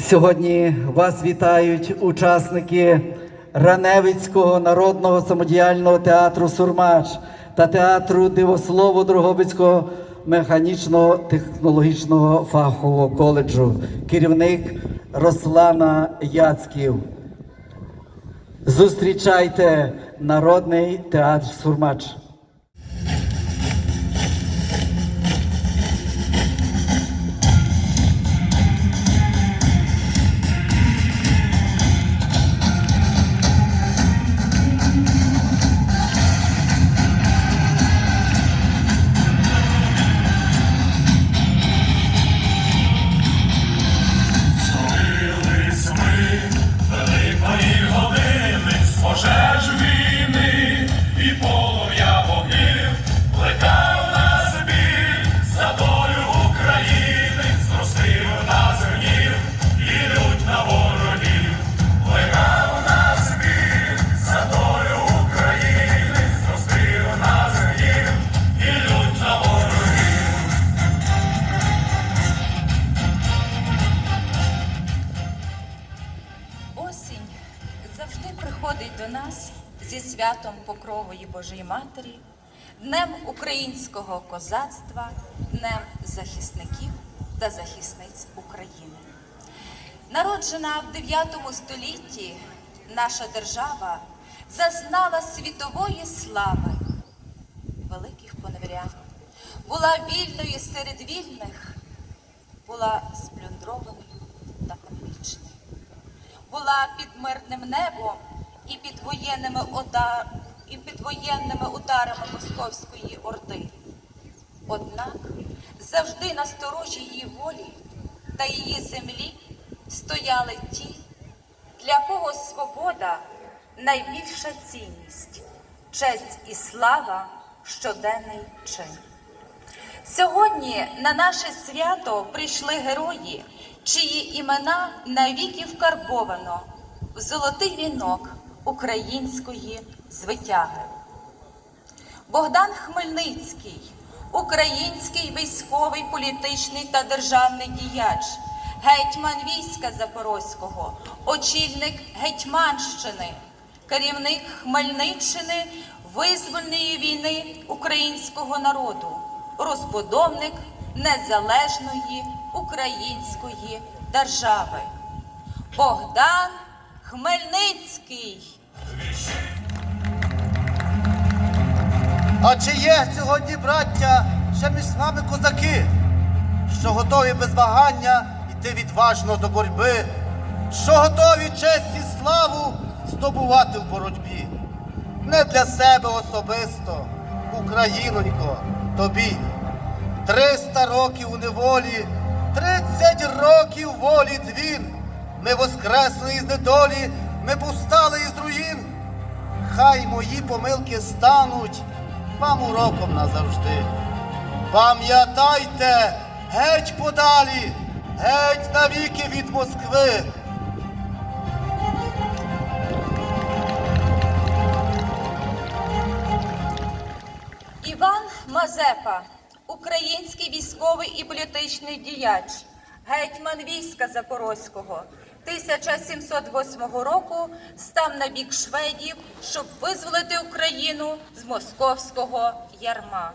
Сьогодні вас вітають учасники Раневицького народного самодіяльного театру Сурмач та театру Дивослово Дрогобицького механічного технологічного фахового коледжу. Керівник Руслана Яцьків. Зустрічайте народний театр Сурмач. Покрової Божої Матері, Днем українського козацтва, Днем захисників та захисниць України. Народжена в 9 столітті, наша держава зазнала світової слави великих поневірян, була вільною серед вільних, була сплюндрованою та поневічною була під мирним небом і під воєнними удар... і під воєнними ударами Московської орди. Однак завжди на сторожі її волі та її землі стояли ті, для кого свобода найбільша цінність, честь і слава щоденний чин. Сьогодні на наше свято прийшли герої, чиї імена навіки вкарбовано в золотий вінок української звитяги. Богдан Хмельницький, український військовий, політичний та державний діяч, гетьман війська Запорозького, очільник Гетьманщини, керівник Хмельниччини визвольної війни українського народу, розбудовник незалежної української держави. Богдан Хмельницький. А чи є сьогодні, браття, ще між нами козаки, що готові без вагання йти відважно до боротьби, що готові честь і славу здобувати в боротьбі? Не для себе особисто, Українонько, тобі. Триста років у неволі, тридцять років волі дзвін. Ми воскресли із недолі, ми повстали із руїн. Хай мої помилки стануть вам уроком назавжди. Пам'ятайте, геть подалі, геть навіки від Москви. Іван Мазепа, український військовий і політичний діяч, гетьман війська Запорозького, 1708 року став на бік шведів, щоб визволити Україну з московського ярма.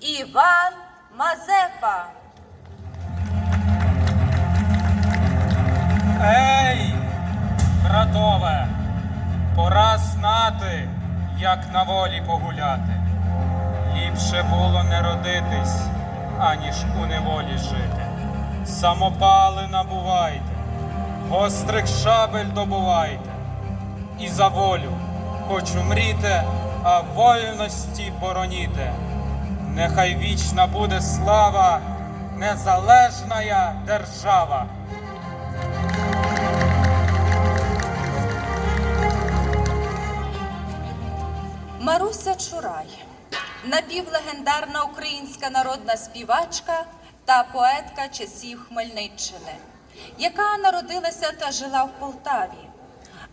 Іван Мазепа. Ей, братове, пора знати, як на волі погуляти. Ліпше було не родитись, аніж у неволі жити. Самопали набувайте, гострих шабель добувайте, і за волю хоч умріте, а вольності бороніте. Нехай вічна буде слава, незалежна держава. Маруся Чурай, напівлегендарна українська народна співачка та поетка часів Хмельниччини, яка народилася та жила в Полтаві,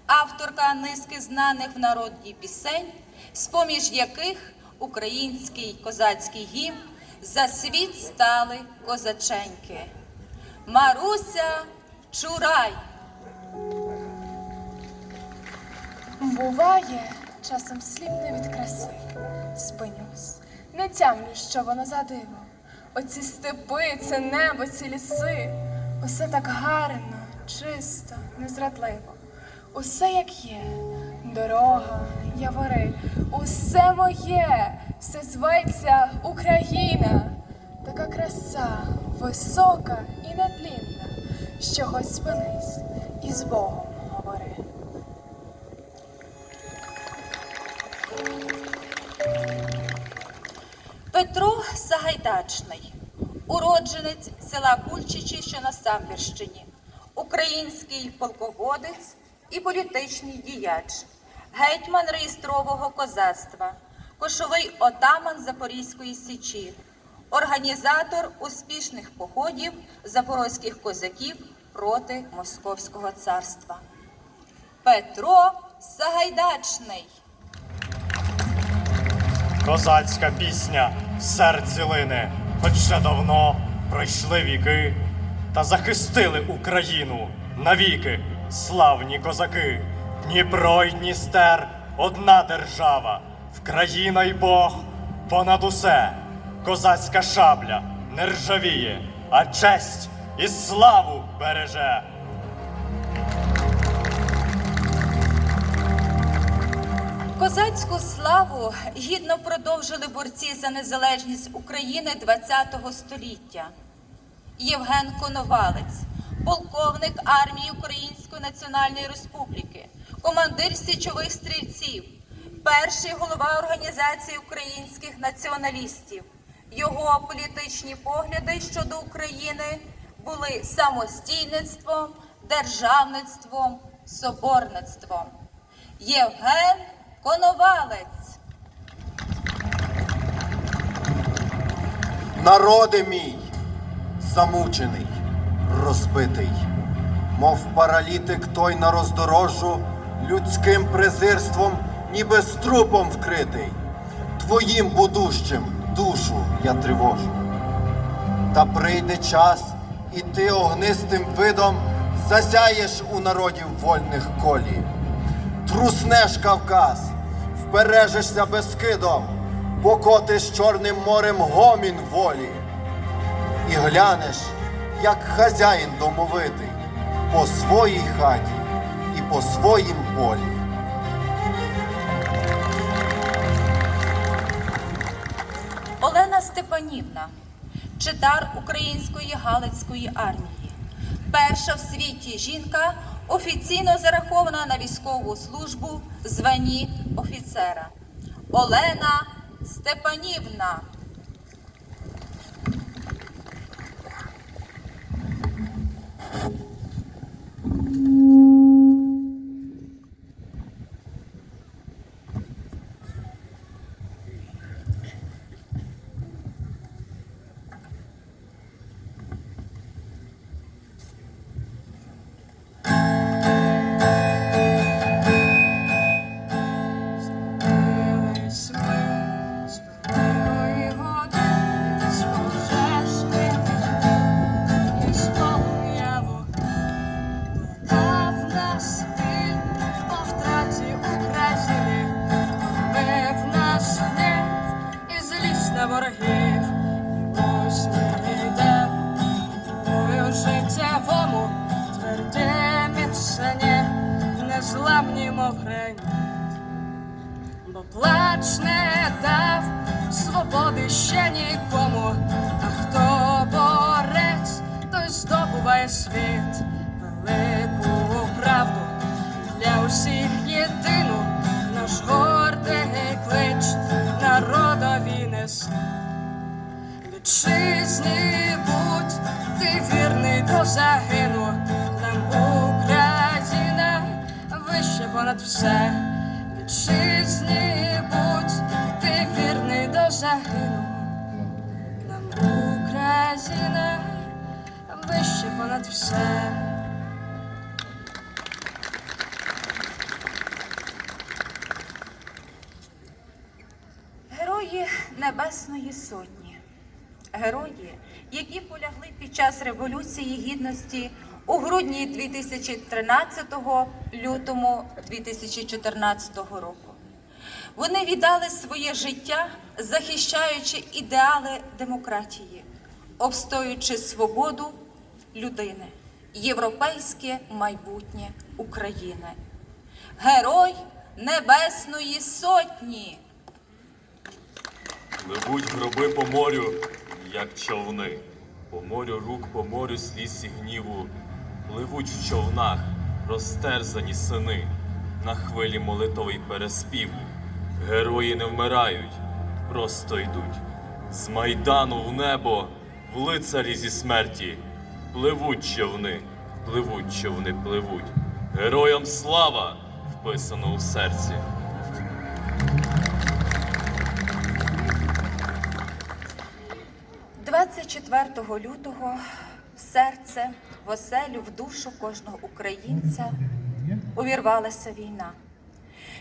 авторка низки знаних в народній пісень, з-поміж яких український козацький гімн за світ стали козаченьки. Маруся Чурай! Буває, часом слів не від краси. Спинюсь, не тямлю, що воно за диво. Оці степи, це небо, ці ліси. Усе так гарно, чисто, незрадливо. Усе як є, дорога, явори, усе моє, все зветься Україна. Така краса, висока і нетлінна, що хоч спинись і з Богом говори. Петро Сагайдачний, уродженець села Кульчичі, що на Самбірщині, український полководець і політичний діяч, гетьман реєстрового козацтва, кошовий отаман Запорізької січі, організатор успішних походів запорозьких козаків проти Московського царства. Петро Сагайдачний. Козацька пісня в серці лине, хоч ще давно пройшли віки, та захистили Україну навіки, славні козаки. Дніпро й Дністер одна держава, Вкраїна й Бог понад усе. Козацька шабля не ржавіє, а честь і славу береже. Козацьку славу гідно продовжили борці за незалежність України ХХ століття. Євген Коновалець, полковник армії Української Національної Республіки, командир січових стрільців, перший голова Організації українських націоналістів. Його політичні погляди щодо України були самостійництвом, державництвом, соборництвом. Євген Коновалець. Народи мій, замучений, розбитий, мов паралітик той на роздорожжу, людським презирством, ніби з трупом вкритий. Твоїм будущим душу я тривожу. Та прийде час, і ти огнистим видом засяєш у народів вольних колі. Труснеш Кавказ, вбережешся безкидом, покотиш Чорним морем гомін волі. І глянеш, як хазяїн домовитий, по своїй хаті і по своїм полі. Олена Степанівна, читар Української Галицької армії, перша в світі жінка, офіційно зарахована на військову службу в званні офіцера. Олена Степанівна. Плач не дав. Свободи ще нікому, а хто борець, той здобуває світ, велику правду для усіх єдину, наш гордий клич народові несе. Вітчизні будь ти вірний до загину, нам Україна вище понад все. Вітчизні будь до загину, нам Україна вище понад все. Герої Небесної Сотні, герої, які полягли під час Революції Гідності у грудні 2013, лютому 2014 року. Вони віддали своє життя, захищаючи ідеали демократії, обстоюючи свободу людини, європейське майбутнє України. Герой Небесної Сотні! Пливуть гроби по морю, як човни, по морю рук, по морю сліз і гніву, пливуть в човнах розтерзані сини, на хвилі молитовий переспіву. Герої не вмирають, просто йдуть. З майдану в небо, в лицарі зі смерті, пливуть човни, пливуть човни, пливуть. Героям слава вписано у серці. – 24 лютого серце, в оселю, в душу кожного українця увірвалася війна.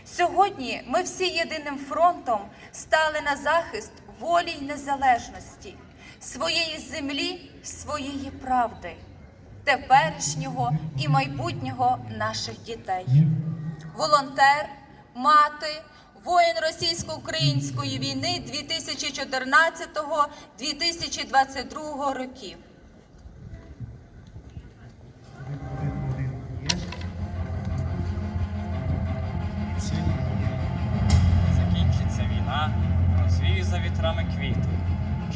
Сьогодні ми всі єдиним фронтом стали на захист волі й незалежності, своєї землі, своєї правди, теперішнього і майбутнього наших дітей. Волонтер, мати, воїн російсько-української війни 2014-2022 років. Вітрами квіти,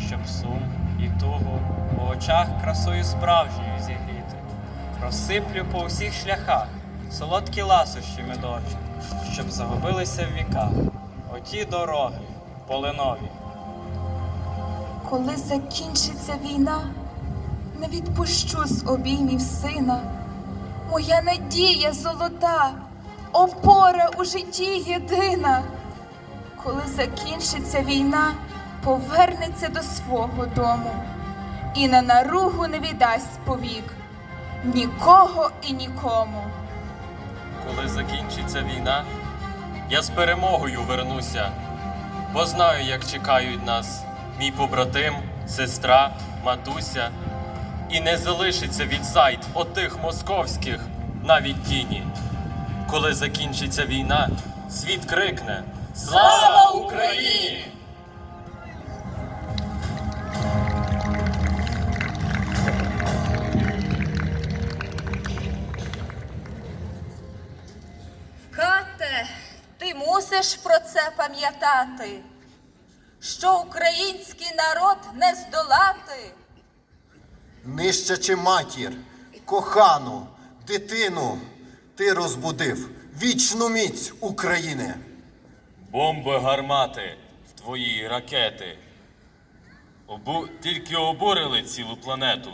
щоб сум і тугу у очах красою справжньою зігріти. Розсиплю по усіх шляхах солодкі ласощі медові, щоб загубилися в віках оті дороги полинові. Коли закінчиться війна, не відпущу з обіймів сина. Моя надія золота, опора у житті єдина. Коли закінчиться війна, повернеться до свого дому і на наругу не віддасть повік нікого і нікому. Коли закінчиться війна, я з перемогою вернуся, бо знаю, як чекають нас мій побратим, сестра, матуся, і не залишиться від зайд отих московських навіть тіні. Коли закінчиться війна, світ крикне Слава Україні! Мусиш про це пам'ятати, що український народ не здолати. Нищачи матір, кохану, дитину, ти розбудив вічну міць України. Бомби, гармати, в твої ракети. Обу... Тільки обурили цілу планету.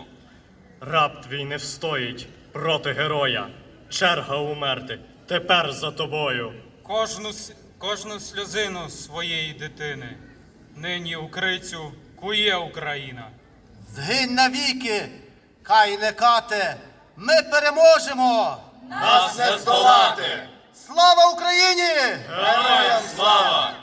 Раб твій не встоїть проти героя. Черга умерти тепер за тобою. Кожну, кожну сльозину своєї дитини нині у крицю кує Україна. Згинь навіки, кайне кате, ми переможемо! Нас не здолати! Слава Україні! Героям слава!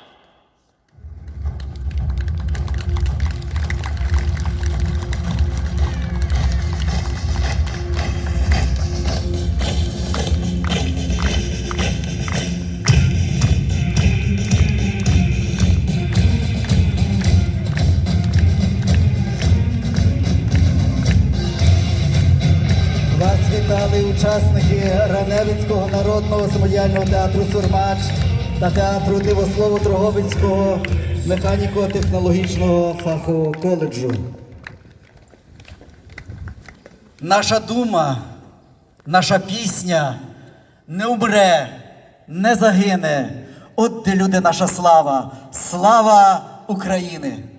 Учасники народного самодіяльного театру Сурмач та театру Дивослову Троговицького механіко-технологічного фахового коледжу. Наша дума, наша пісня не умре, не загине. От де люди наша слава. Слава України!